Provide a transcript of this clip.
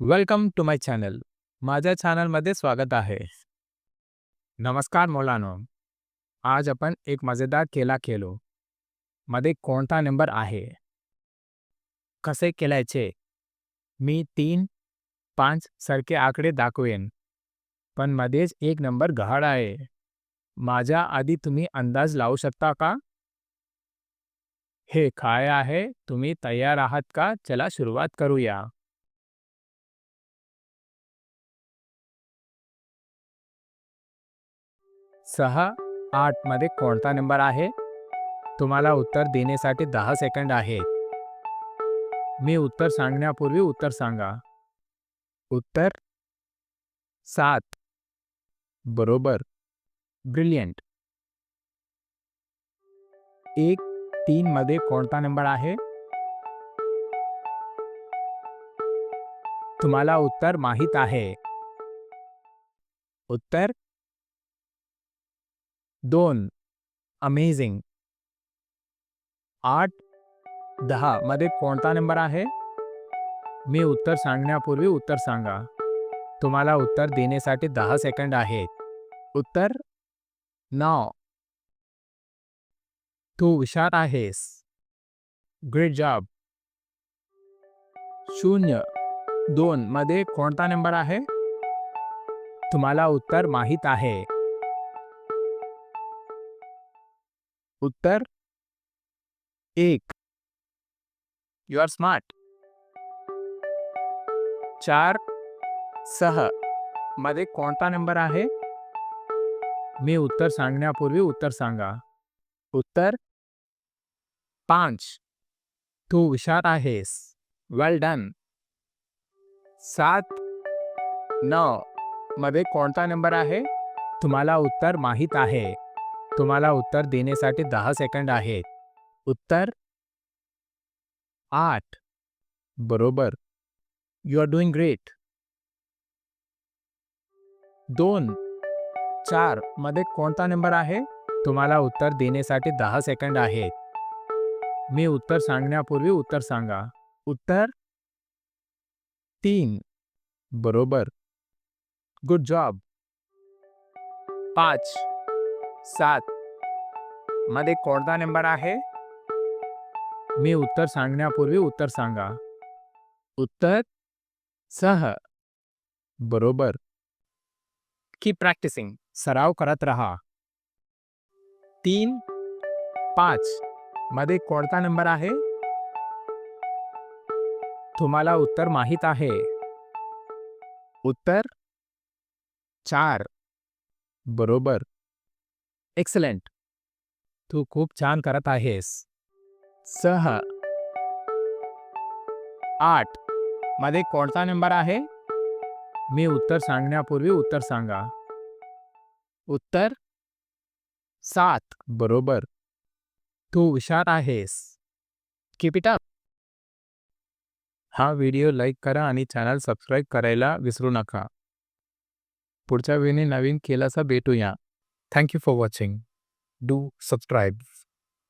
Welcome to my channel माझ्या चॅनलमध्ये स्वागत आहे. नमस्कार मौलानो. आज आपण एक मजेदार खेळा खेळू. मध्ये कोणता नंबर आहे? कसे केलायचे मी तीन पाच सारखे आकडे दाखवेन. पण मध्येच एक नंबर गहाळ आहे. माझ्या आधी तुम्ही अंदाज लावू शकता का? हे काय आहे? तुम्ही तयार आहात का? चला सुरुवात करूया. सहा आठ मध्ये कोणता नंबर आहे? तुम्हाला उत्तर देण्यासाठी दहा सेकंड आहेत. मी उत्तर सांगण्यापूर्वी उत्तर सांगा. उत्तर? सात. बरोबर. ब्रिलियंट एक, तीन मध्ये कोणता नंबर आहे? तुम्हाला उत्तर माहीत आहे. उत्तर? दोन. अमेझिंग आठ. दहा. मध्ये कोणता नंबर आहे? मी उत्तर सांगण्यापूर्वी उत्तर सांगा. तुम्हाला उत्तर देण्यासाठी दहा सेकंड आहेत. उत्तर? नौ. तू हुशार आहेस. ग्रेट जॉब शून्य. दोन. मध्ये कोणता नंबर आहे? तुम्हाला उत्तर माहीत आहे. उत्तर? एक। यू आर स्मार्ट चार। सह। मध्ये कोणता नंबर आहे? मी उत्तर सांगण्यापूर्वी उत्तर सांगा. उत्तर? पाच. तू हुशार आहेस. वेल डन सात. नऊ. मध्ये कोणता नंबर आहे? तुम्हाला उत्तर माहीत आहे. तुम्हाला उत्तर देण्यासाठी दहा सेकंड आहेत. उत्तर? आठ. बरोबर. यू आर डुईंग ग्रेट दोन. चार. मध्ये कोणता नंबर आहे? तुम्हाला उत्तर देण्यासाठी दहा सेकंड आहेत. मी उत्तर सांगण्यापूर्वी उत्तर सांगा. उत्तर? तीन. बरोबर. गुड जॉब पाच. सात। मध्ये कोणता नंबर आहे? मी उत्तर सांगण्यापूर्वी उत्तर सांगा. उत्तर सह. बरोबर. की प्रॅक्टिसिंग सराव करत राहा. तीन पाच. मध्ये कोणता नंबर आहे? तुम्हाला उत्तर माहीत आहे. उत्तर चार. बरोबर. एक्सलंट तू खूप छान करत आहेस. सह. आठ. मध्ये कोणता नंबर आहे? मी उत्तर सांगण्यापूर्वी उत्तर सांगा. उत्तर? सात. बरोबर. तू हुशार आहेस. कीप इट अप हा व्हिडिओ लाईक करा आणि चॅनल सबस्क्राईब करायला विसरू नका. पुढच्या वेळी नवीन केलासा भेटूया. Thank you for watching. Do subscribe.